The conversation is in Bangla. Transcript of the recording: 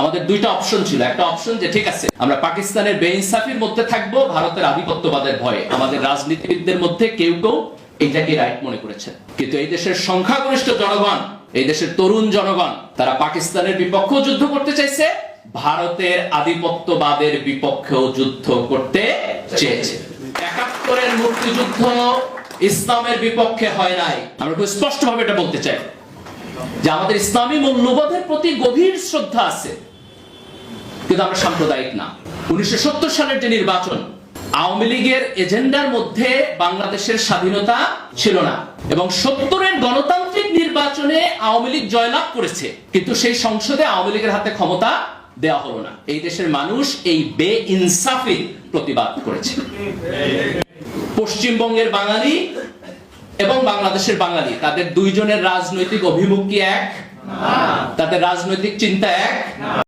আমাদের দুইটা অপশন ছিল। একটা অপশন যে, ঠিক আছে, আমরা পাকিস্তানের বেইনসাফির মধ্যে থাকব, ভারতের আধিপত্যবাদের ভয়ে। আমাদের রাজনীতিবিদদের মধ্যে কেউ কেউ এইটাকে রাইট মনে করেছেন। কিন্তু এই দেশের সংখ্যাগরিষ্ঠ জনগণ, এই দেশের তরুণ জনগণ, তারা পাকিস্তানের বিপক্ষেও যুদ্ধ করতে চাইছে, ভারতের আধিপত্যবাদের বিপক্ষেও যুদ্ধ করতে চেয়েছে। একাত্তরের মুক্তিযুদ্ধ ইসলামের বিপক্ষে হয় নাই। আমরা খুব স্পষ্ট ভাবে এটা বলতে চাই যে, আমাদের ইসলামী মূল্যবোধের প্রতি গভীর শ্রদ্ধা আছে। কিন্তু আমরা সাম্প্রদায়িক না। উনিশশো সত্তর সালের যে নির্বাচন, আওয়ামী লীগের এজেন্ডার মধ্যে বাংলাদেশের স্বাধীনতা ছিল না এবং সত্তরের গণতান্ত্রিক নির্বাচনে আওয়ামী লীগ জয়লাভ করেছে, কিন্তু সেই সংসদে আওয়ামী লীগের হাতে ক্ষমতা দেওয়া হলো না। এই দেশের মানুষ এই বে ইনসাফি প্রতিবাদ করেছে। পশ্চিমবঙ্গের বাঙালি এবং বাংলাদেশের বাঙালি, তাদের দুইজনের রাজনৈতিক অভিমুখ কি এক, তাদের রাজনৈতিক চিন্তা এক।